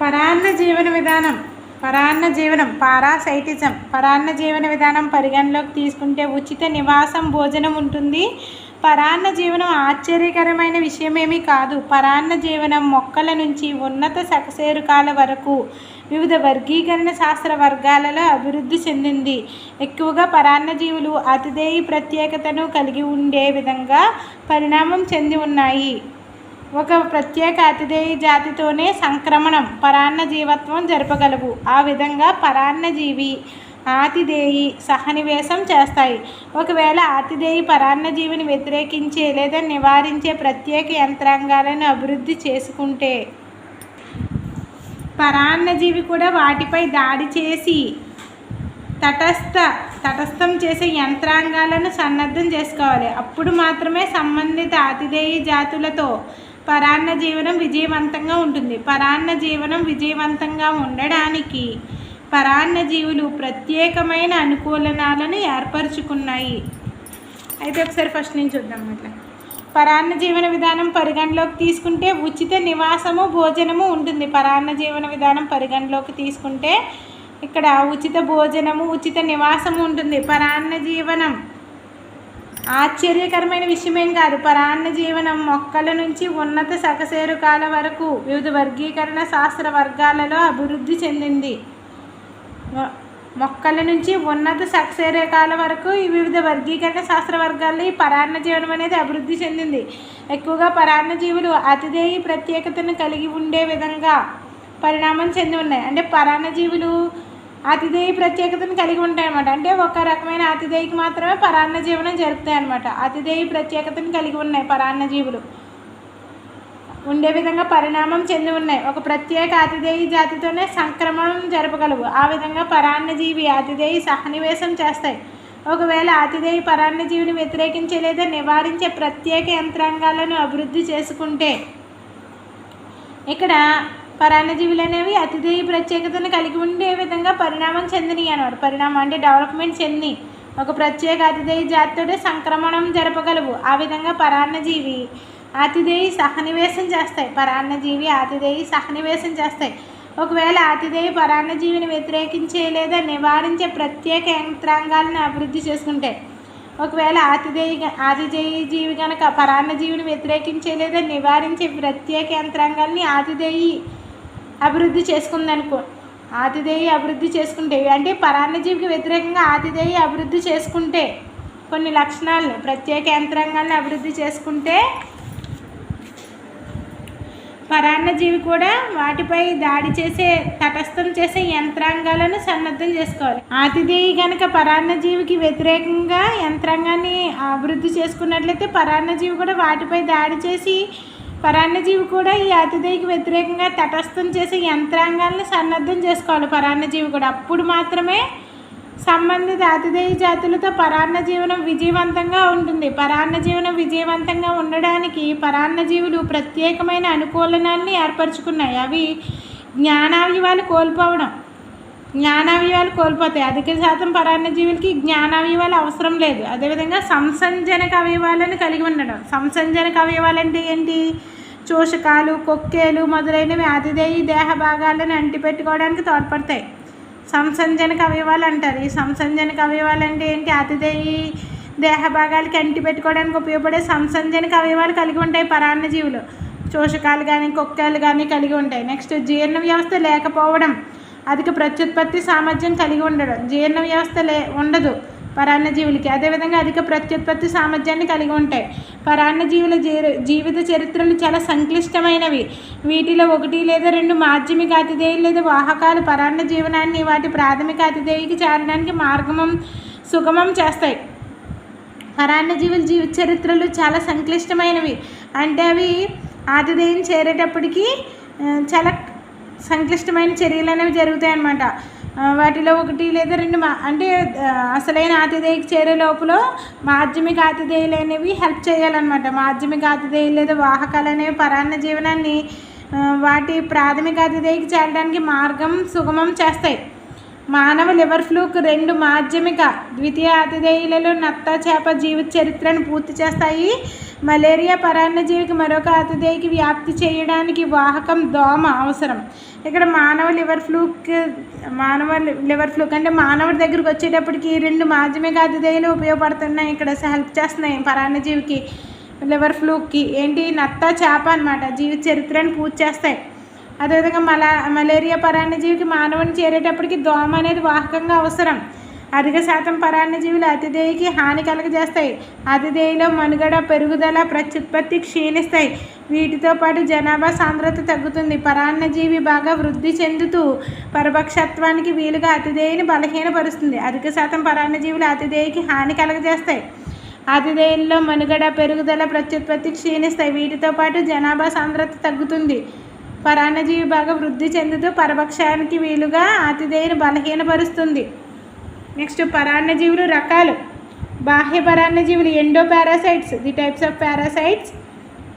పరాన్న జీవన విధానం పరాన్న జీవనం పారాసైటిజం పరాన్న జీవన విధానం పరిగణలోకి తీసుకుంటే ఉచిత నివాసం భోజనం ఉంటుంది. పరాన్న జీవనం ఆశ్చర్యకరమైన విషయమేమీ కాదు. పరాన్న జీవనం మొక్కల నుంచి ఉన్నత సకశేరుకాల వరకు వివిధ వర్గీకరణ శాస్త్ర వర్గాలలో అభివృద్ధి చెందింది. ఎక్కువగా పరాన్న జీవులు అతిథేయ ప్రత్యేకతను కలిగి ఉండే విధంగా పరిణామం చెంది ఉన్నాయి. ఒక ప్రత్యేక అతిథేయ జాతితోనే సంక్రమణం పరాన్న జీవత్వం జరపగలవు. ఆ విధంగా పరాన్నజీవి ఆతిథేయి సహనివేశం చేస్తాయి. ఒకవేళ ఆతిథేయి పరాన్నజీవిని వ్యతిరేకించే లేదా నివారించే ప్రత్యేక యంత్రాంగాలను అభివృద్ధి చేసుకుంటే పరాన్నజీవి కూడా వాటిపై దాడి చేసి తటస్థ తటస్థం చేసే యంత్రాంగాలను సన్నద్ధం చేసుకోవాలి. అప్పుడు మాత్రమే సంబంధిత ఆతిథేయ జాతులతో పరాన్న జీవనం విజయవంతంగా ఉంటుంది. పరాన్న జీవనం విజయవంతంగా ఉండడానికి పరాన్న జీవులు ప్రత్యేకమైన అనుకూలనాలను ఏర్పరచుకున్నాయి. అయితే ఒకసారి ఫస్ట్ నుంచి చూద్దాం అట్లా. పరాన్న జీవన విధానం పరిగణలోకి తీసుకుంటే ఉచిత నివాసము భోజనము ఉంటుంది. పరాన్న జీవన విధానం పరిగణలోకి తీసుకుంటే ఇక్కడ ఉచిత భోజనము ఉచిత నివాసము ఉంటుంది. పరాన్న జీవనం ఆశ్చర్యకరమైన విషయమేం కాదు. పరాన్న జీవనం మొక్కల నుంచి ఉన్నత సకశేరుకాల వరకు వివిధ వర్గీకరణ శాస్త్ర వర్గాలలో అభివృద్ధి చెందింది. మొ- మొక్కల నుంచి ఉన్నత సకశేరుకాల వరకు ఈ వివిధ వర్గీకరణ శాస్త్ర వర్గాల్లో ఈ పరాన్న జీవనం అనేది అభివృద్ధి చెందింది. ఎక్కువగా పరాన్న జీవులు అతిథేయ ప్రత్యేకతను కలిగి ఉండే విధంగా పరిణామం చెంది ఉన్నాయి. అంటే పరాన్న జీవులు అతిథేయ ప్రత్యేకతను కలిగి ఉంటాయి అన్నమాట అంటే ఒక రకమైన అతిథేయకి మాత్రమే పరాన్న జీవనం జరుపుతాయి అనమాట అతిథేయ ప్రత్యేకతను కలిగి ఉన్నాయి పరాన్న జీవులు. ఉండే విధంగా పరిణామం చెంది ఉన్నాయి. ఒక ప్రత్యేక అతిథేయ జాతితోనే సంక్రమణం జరపగలవు. ఆ విధంగా పరాన్నజీవి అతిథేయ సహనివేశం చేస్తాయి. ఒకవేళ అతిథేయ పరాన్నజీవిని వ్యతిరేకించే లేదా నివారించే ప్రత్యేక యంత్రాంగాలను అభివృద్ధి చేసుకుంటే ఇక్కడ పరాన్నజీవులు అనేవి అతిథేయ ప్రత్యేకతను కలిగి ఉండే విధంగా పరిణామం చెందినవి అనమాట పరిణామం అంటే డెవలప్మెంట్ చెంది. ఒక ప్రత్యేక అతిథేయ జాతితోనే సంక్రమణం జరపగలవు. ఆ విధంగా పరాన్నజీవి అతిథేయ సహనివేశం చేస్తాయి. పరాన్నజీవి అతిథేయ సహనివేశం చేస్తాయి. ఒకవేళ అతిథేయ పరాన్నజీవిని వ్యతిరేకించే లేదా నివారించే ప్రత్యేక యంత్రాంగాలను అభివృద్ధి చేసుకుంటే ఒకవేళ అతిథేయ ఆతిథేయ జీవి కనుక పరాన్నజీవిని వ్యతిరేకించే లేదా నివారించే ప్రత్యేక యంత్రాంగాల్ని ఆతిథేయి అభివృద్ధి చేసుకుందనుకో. ఆతిథేయ అభివృద్ధి చేసుకుంటే అంటే పరాన్నజీవికి వ్యతిరేకంగా ఆతిథేయ అభివృద్ధి చేసుకుంటే కొన్ని లక్షణాలను ప్రత్యేక యంత్రాంగాన్ని అభివృద్ధి చేసుకుంటే పరాన్నజీవి కూడా వాటిపై దాడి చేసే తటస్థం చేసే యంత్రాంగాలను సన్నద్ధం చేసుకోవాలి. ఆతిథేయి కనుక పరాన్నజీవికి వ్యతిరేకంగా యంత్రాంగాన్ని అభివృద్ధి చేసుకున్నట్లయితే పరాన్నజీవి కూడా వాటిపై దాడి చేసి పరాన్నజీవి కూడా ఈ అతిథికి వ్యతిరేకంగా తటస్థం చేసే యంత్రాంగాలను సన్నద్ధం చేసుకోవాలి. పరాన్నజీవి కూడా అప్పుడు మాత్రమే సంబంధిత అతిథేయ జాతులతో పరాన్న జీవనం విజయవంతంగా ఉంటుంది. పరాన్న జీవనం విజయవంతంగా ఉండడానికి పరాన్న జీవులు ప్రత్యేకమైన అనుకూలనాల్ని ఏర్పరచుకున్నాయి. అవి జ్ఞానావయవాలు కోల్పోవడం. జ్ఞానావయవాలు కోల్పోతాయి. అధిక శాతం పరాన్న జీవులకి జ్ఞానావయవాలు అవసరం లేదు. అదేవిధంగా సంసంజనక అవయవాలను కలిగి ఉండడం. సంసంజనక అవయవాలు అంటే ఏంటి? చోషకాలు కొక్కేలు మొదలైనవి అతిదేయి దేహ భాగాలను అంటిపెట్టుకోవడానికి తోడ్పడతాయి. సంసంజనక అవయవాలు అంటారు. ఈ సంసంజనక అవయవాలు అంటే ఏంటి? అతిదేయి దేహ భాగాలకి అంటిపెట్టుకోవడానికి ఉపయోగపడే సంసంజనక అవయవాలు కలిగి ఉంటాయి పరాన్న జీవులు. చోషకాలు కానీ కుక్కలు కానీ కలిగి ఉంటాయి. నెక్స్ట్ జీర్ణ వ్యవస్థ లేకపోవడం. అధిక ప్రత్యుత్పత్తి సామర్థ్యం కలిగి ఉండడం. జీర్ణ వ్యవస్థ లే ఉండదు పరాన్నజీవులకి అదేవిధంగా అధిక ప్రత్యుత్పత్తి సామర్థ్యాన్ని కలిగి ఉంటాయి. పరాన్నజీవుల జీవిత చరిత్రలు చాలా సంక్లిష్టమైనవి. వీటిలో ఒకటి లేదా రెండు మాధ్యమిక అతిథేయులు లేదా వాహకాలు పరాన్న జీవనాన్ని వాటి ప్రాథమిక అతిథేయికి చేరడానికి మార్గమం సుగమం చేస్తాయి. పరాన్నజీవుల జీవిత చరిత్రలు చాలా సంక్లిష్టమైనవి. అంటే అవి ఆతిథేయం చేరేటప్పటికీ చాలా సంక్లిష్టమైన చర్యలు అనేవి జరుగుతాయి అన్నమాట. వాటిలో ఒకటి లేదా రెండు మా అంటే అసలైన ఆతిథేయకి చేరే లోపల మాధ్యమిక ఆతిథేయులు అనేవి హెల్ప్ చేయాలన్నమాట. మాధ్యమిక ఆతిథేయులు లేదా వాహకాలు అనేవి పరాన్న జీవనాన్ని వాటి ప్రాథమిక అతిథేయకి చేరడానికి మార్గం సుగమం చేస్తాయి. మానవ లివర్ ఫ్లూక్ రెండు మాధ్యమిక ద్వితీయ అతిథేయులలో నత్త చేప జీవిత చరిత్రను పూర్తి చేస్తాయి. మలేరియా పరాన్నజీవికి మరొక అతిథేయికి వ్యాప్తి చేయడానికి వాహకం దోమ అవసరం. ఇక్కడ మానవ లివర్ ఫ్లూక్ మానవ లివర్ ఫ్లూక్ అంటే మానవుడి దగ్గరికి వచ్చేటప్పటికి రెండు మాధ్యమిక అతిథేయులు ఉపయోగపడుతున్నాయి? ఇక్కడ హెల్ప్ చేస్తున్నాయి పరాన్నజీవికి లివర్ ఫ్లూక్కి ఏంటి? నత్త చేప అనమాట జీవిత చరిత్రను పూర్తి చేస్తాయి. అదేవిధంగా మలా మలేరియా పరాన్నజీవికి మానవుని చేరేటప్పటికి దోమ అనేది వాహకంగా అవసరం. అధిక శాతం పరాన్నజీవులు అతిథేయికి హాని కలుగజేస్తాయి. అతిథేయిలో మనుగడ పెరుగుదల ప్రత్యుత్పత్తి క్షీణిస్తాయి. వీటితో పాటు జనాభా సాంద్రత తగ్గుతుంది. పరాన్నజీవి బాగా వృద్ధి చెందుతూ పరపక్షత్వానికి వీలుగా అతిథేయిని బలహీనపరుస్తుంది. అధిక శాతం పరాన్నజీవులు అతిథేయికి హాని కలుగజేస్తాయి. అతిథేయుల్లో మనుగడ పెరుగుదల ప్రత్యుత్పత్తి క్షీణిస్తాయి. వీటితో పాటు జనాభా సాంద్రత తగ్గుతుంది. పరాన్నజీవి బాగా వృద్ధి చెందుతూ పరపక్షానికి వీలుగా అతిథేయుని బలహీనపరుస్తుంది. నెక్స్ట్ పరాన్నజీవులు రకాలు. బాహ్య పరాన్నజీవులు endoparasites the types of parasites.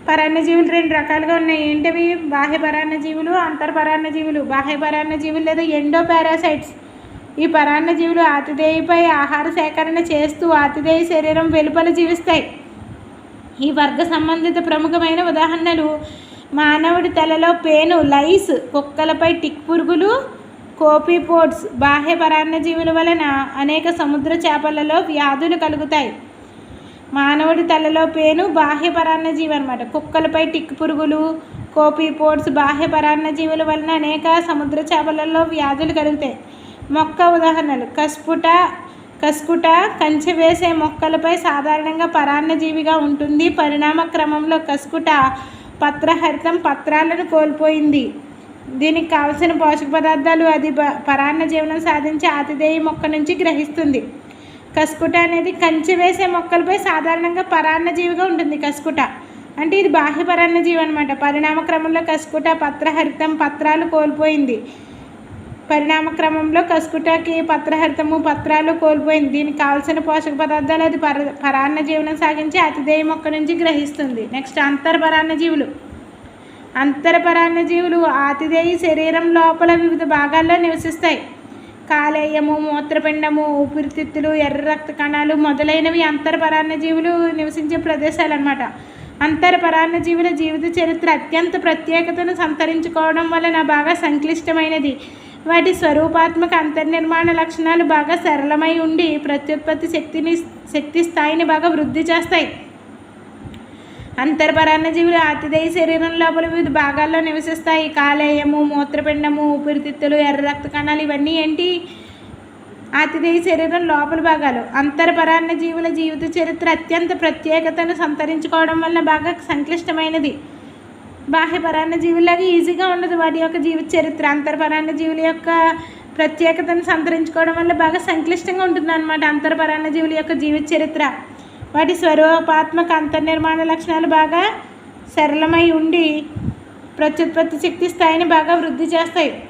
పరాన్నజీవులు రెండు రకాలుగా ఉన్నాయి. ఏంటివి? బాహ్య పరాన్నజీవులు అంతర్పరాన్నజీవులు బాహ్య పరాన్నజీవులు లేదా ఎండో పారాసైట్స్ ఈ పరాన్నజీవులు ఆతిథేయపై ఆహార సేకరణ చేస్తూ ఆతిథేయ శరీరం వెలుపల జీవిస్తాయి. ఈ వర్గ సంబంధిత ప్రముఖమైన ఉదాహరణలు మానవుడి తలలో పేను లైస్ కుక్కలపై టిక్ పురుగులు కోపీపోడ్స్ బాహ్య పరాన్నజీవుల వలన అనేక సముద్ర చేపలలో వ్యాధులు కలుగుతాయి. మానవుడి తలలో పేను బాహ్య పరాన్నజీవి అనమాట కుక్కలపై టిక్ పురుగులు కోపీపోడ్స్ బాహ్య పరాన్నజీవుల వలన అనేక సముద్ర చేపలలో వ్యాధులు కలుగుతాయి. మొక్క ఉదాహరణలు. కస్పుట కస్కుట కంచె వేసే మొక్కలపై సాధారణంగా పరాన్నజీవిగా ఉంటుంది. పరిణామ క్రమంలో కస్కుట పత్రహరితం పత్రాలను కోల్పోయింది. దీనికి కావలసిన పోషక పదార్థాలు అది ప- పరాన్న జీవనం సాధించే ఆతిథేయ మొక్క నుంచి గ్రహిస్తుంది. కస్కుట అనేది కంచె వేసే మొక్కలపై సాధారణంగా పరాన్న జీవిగా ఉంటుంది కస్కుట. అంటే ఇది బాహ్య పరాన్న జీవి అనమాట పరిణామ క్రమంలో కస్కుట పత్రహరితం పత్రాలు కోల్పోయింది. పరిణామ క్రమంలో కసుకుటకి పత్రహరితము పత్రాలు కోల్పోయింది. దీనికి కావలసిన పోషక పదార్థాలు అది పర పరాన్న జీవనం సాగించి అతిథేయ మొక్క నుంచి గ్రహిస్తుంది. నెక్స్ట్ అంతర్పరాన్న జీవులు. అంతరపరాన్న జీవులు ఆతిథేయ శరీరం లోపల వివిధ భాగాల్లో నివసిస్తాయి. కాలేయము మూత్రపిండము ఊపిరితిత్తులు ఎర్ర రక్త కణాలు మొదలైనవి అంతరపరాన్న జీవులు నివసించే ప్రదేశాలు అనమాట అంతరపరాన్న జీవుల జీవిత చరిత్ర అత్యంత ప్రత్యేకతను సంతరించుకోవడం వలన బాగా సంక్లిష్టమైనది. వాటి స్వరూపాత్మక అంతర్నిర్మాణ లక్షణాలు బాగా సరళమై ఉండి ప్రత్యుత్పత్తి శక్తిని శక్తి స్థాయిని బాగా వృద్ధి చేస్తాయి. అంతర్పరాన్న జీవులు ఆతిథేయ శరీరం లోపల వివిధ భాగాల్లో నివసిస్తాయి. కాలేయము మూత్రపిండము ఊపిరితిత్తులు ఎర్ర రక్త కణాలు ఇవన్నీ ఏంటి? ఆతిథేయ శరీరం లోపల భాగాలు. అంతర్పరాన్న జీవుల జీవిత చరిత్ర అత్యంత ప్రత్యేకతను సంతరించుకోవడం వలన బాగా సంక్లిష్టమైనది. బాహ్యపరాన్న జీవులాగా ఈజీగా ఉండదు వాటి యొక్క జీవిత చరిత్ర. అంతర్పరాన్న జీవుల యొక్క ప్రత్యేకతను సంతరించుకోవడం వల్ల బాగా సంక్లిష్టంగా ఉంటుంది అనమాట అంతర్పరాన్న జీవుల యొక్క జీవిత చరిత్ర. వాటి స్వరూపాత్మక అంతర్నిర్మాణ లక్షణాలు బాగా సరళమై ఉండి ప్రత్యుత్పత్తి శక్తి స్థాయిని బాగా వృద్ధి చేస్తాయి.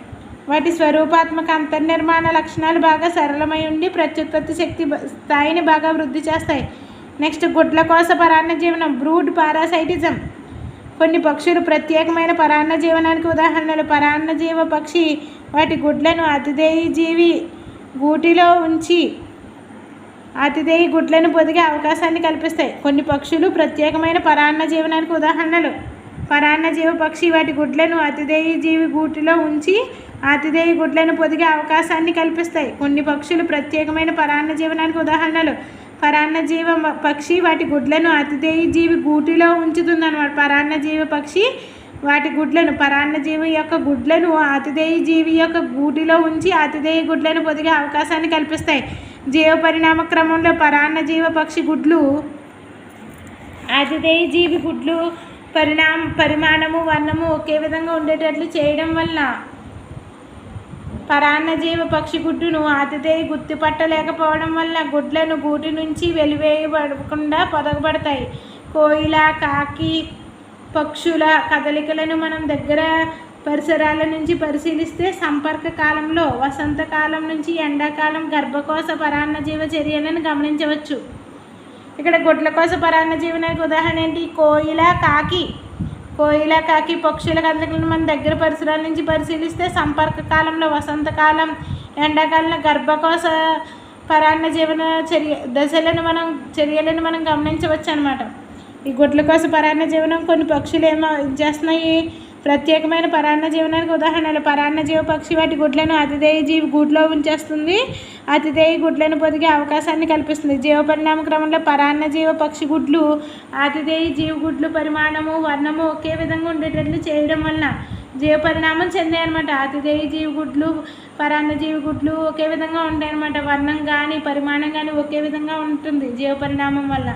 వాటి స్వరూపాత్మక అంతర్నిర్మాణ లక్షణాలు బాగా సరళమై ఉండి ప్రత్యుత్పత్తి శక్తి స్థాయిని బాగా వృద్ధి చేస్తాయి. నెక్స్ట్ గుడ్ల కోస పరాన్న జీవనం బ్రూడ్ పారాసైటిజం. కొన్ని పక్షులు ప్రత్యేకమైన పరాన్న జీవనానికి ఉదాహరణలు. పరాన్న జీవ పక్షి వాటి గుడ్లను అతిథేయ జీవి గూటిలో ఉంచి అతిథేయ గుడ్లను పొదిగే అవకాశాన్ని కల్పిస్తాయి. కొన్ని పక్షులు ప్రత్యేకమైన పరాన్న జీవనానికి ఉదాహరణలు. పరాన్న జీవ పక్షి వాటి గుడ్లను అతిథేయ జీవి గూటిలో ఉంచి అతిథేయ గుడ్లను పొదిగే అవకాశాన్ని కల్పిస్తాయి. కొన్ని పక్షులు ప్రత్యేకమైన పరాన్న జీవనానికి ఉదాహరణలు. పరాన్న జీవ పక్షి వాటి గుడ్లను అతిథేయ జీవి గూటిలో ఉంచుతుందన్నమాట. పరాన్న జీవ పక్షి వాటి గుడ్లను పరాన్న జీవి యొక్క గుడ్లను అతిథేయ జీవి యొక్క గూటిలో ఉంచి అతిథేయ గుడ్లను పొదిగే అవకాశాన్ని కల్పిస్తాయి. జీవ పరిణామ క్రమంలో పరాన్న జీవ పక్షి గుడ్లు అతిథేయ జీవి గుడ్లు పరిణామ పరిమాణము వర్ణము ఒకే విధంగా ఉండేటట్లు చేయడం వల్ల పరాన్నజీవ పక్షి గుడ్డును ఆతిథేయ గుర్తుపట్టలేకపోవడం వల్ల గుడ్లను గూటి నుంచి వెలివేయబడకుండా పొదగబడతాయి. కోయిల కాకి పక్షుల కదలికలను మనం దగ్గర పరిసరాల నుంచి పరిశీలిస్తే సంపర్క కాలంలో వసంతకాలం నుంచి ఎండాకాలం గర్భకోశ పరాన్నజీవ చర్యలను గమనించవచ్చు. ఇక్కడ గుడ్ల కోస పరాన్న జీవనానికి ఉదాహరణ ఏంటి? కోయిల కాకి. కోయిల కాకి పక్షుల కదలికలను మన దగ్గర పరిసరాల నుంచి పరిశీలిస్తే సంపర్క కాలంలో వసంతకాలం ఎండాకాలంలో గర్భకోశ పరాన్న జీవన చర్య దశలను మనం చర్యలను మనం గమనించవచ్చు అనమాట ఈ గుడ్ల కోసం పరాన్న జీవనం కొన్ని పక్షులు ఏమో చేస్తున్నాయి ప్రత్యేకమైన పరాన్న జీవనానికి ఉదాహరణలు. పరాన్న జీవ పక్షి వాటి గుడ్లను అతిథేయ జీవి గూట్లో ఉంచేస్తుంది. అతిథేయ గుడ్లను పొదిగే అవకాశాన్ని కల్పిస్తుంది. జీవ పరిణామ క్రమంలో పరాన్న జీవ పక్షి గుడ్లు అతిథేయ జీవి గుడ్లు పరిమాణము వర్ణము ఒకే విధంగా ఉండేటట్లు చేయడం వలన జీవ పరిణామం చెందాయి అనమాట అతిథేయ జీవి గుడ్లు పరాన్న జీవి గుడ్లు ఒకే విధంగా ఉంటాయి అనమాట వర్ణం కానీ పరిమాణం కానీ ఒకే విధంగా ఉంటుంది జీవ పరిణామం వల్ల.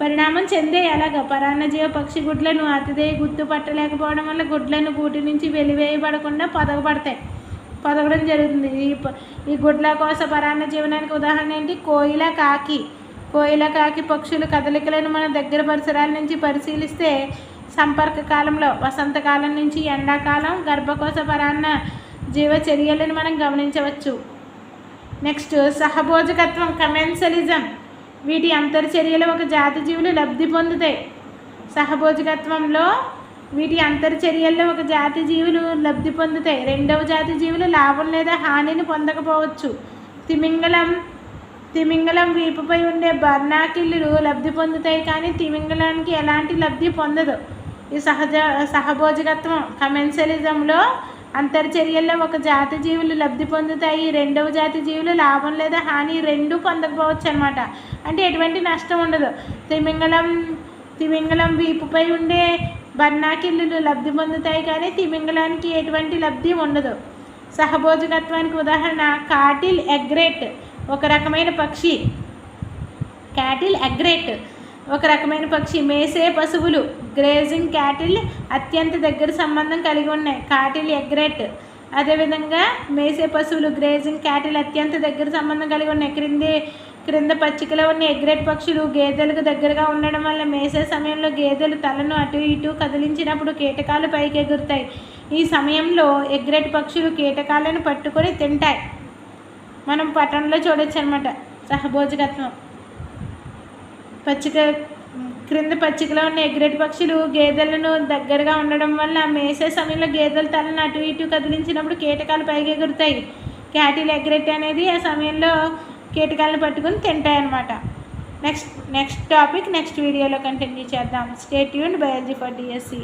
పరిణామం చెందే అలాగ పరాన్నజీవ పక్షి గుడ్లను అతిథేయ గుర్తు పట్టలేకపోవడం వల్ల గుడ్లను గూటి నుంచి వెలివేయబడకుండా పొదగబడతాయి. పొదగడం జరుగుతుంది. ఈ ప- ఈ గుడ్ల కోసం పరాన్న జీవనానికి ఉదాహరణ ఏంటి? కోయిల కాకి. కోయిల కాకి పక్షుల కదలికలను మన దగ్గర పరిసరాల నుంచి పరిశీలిస్తే సంపర్క కాలంలో వసంతకాలం నుంచి ఎండాకాలం గర్భకోశ పరాన్న జీవ చర్యలను మనం గమనించవచ్చు. నెక్స్ట్ సహభోజకత్వం కమెన్సలిజం వీటి అంతర్చర్యలు ఒక జాతి జీవులు లబ్ధి పొందుతాయి. సహభోజకత్వంలో వీటి అంతర్చర్యల్లో ఒక జాతి జీవులు లబ్ధి పొందుతాయి. రెండవ జాతి జీవులు లాభం లేదా హానిని పొందకపోవచ్చు. తిమింగలం తిమింగలం వీపుపై ఉండే బర్నాకిళ్ళు లబ్ధి పొందుతాయి కానీ తిమింగలానికి ఎలాంటి లబ్ధి పొందదు. ఈ సహజ సహభోజకత్వం కమెన్సలిజంలో అంతర్చర్యల్లో ఒక జాతి జీవులు లబ్ధి పొందుతాయి రెండవ జాతి జీవులు లాభం లేదా హాని రెండు పొందకపోవచ్చు అనమాట అంటే ఎటువంటి నష్టం ఉండదు. తిమింగలం తిమింగలం వీపుపై ఉండే బన్నాకిల్లులు లబ్ధి పొందుతాయి కానీ తిమింగలానికి ఎటువంటి లబ్ధి ఉండదు. సహభోజకత్వానికి ఉదాహరణ కాటిల్ ఎగ్రెట్ ఒక రకమైన పక్షి. క్యాటిల్ ఎగ్రేట్ ఒక రకమైన పక్షి. మేసే పశువులు గ్రేజింగ్ క్యాటిల్ అత్యంత దగ్గర సంబంధం కలిగి ఉన్నాయి. కాటిల్ ఎగ్రెట్ అదేవిధంగా మేసే పశువులు గ్రేజింగ్ క్యాటిల్ అత్యంత దగ్గర సంబంధం కలిగి ఉన్నాయి. క్రింది క్రింద పచ్చికలో ఉన్న ఎగ్రెట్ పక్షులు గేదెలకు దగ్గరగా ఉండడం వల్ల మేసే సమయంలో గేదెలు తలను అటు ఇటు కదిలించినప్పుడు కీటకాలు పైకి ఎగురుతాయి. ఈ సమయంలో ఎగ్రెట్ పక్షులు కీటకాలను పట్టుకొని తింటాయి. మనం పట్టణంలో చూడొచ్చు అనమాట సహభోజకత్వం. పచ్చిక క్రింద పచ్చికలో ఉన్న ఎగ్రెట్ పక్షులు గేదెలను దగ్గరగా ఉండడం వల్ల మేసే సమయంలో గేదెల తలను అటు ఇటు కదిలించినప్పుడు కీటకాలు పైకెగురుతాయి క్యాటిల్ ఎగ్రెట్ అనేది ఆ సమయంలో కీటకాలను పట్టుకుని తింటాయి అన్నమాట నెక్స్ట్ నెక్స్ట్ టాపిక్ నెక్స్ట్ వీడియోలో కంటిన్యూ చేద్దాం. స్టేట్ యూన్ బయాలజీ ఫర్ డిఎస్సి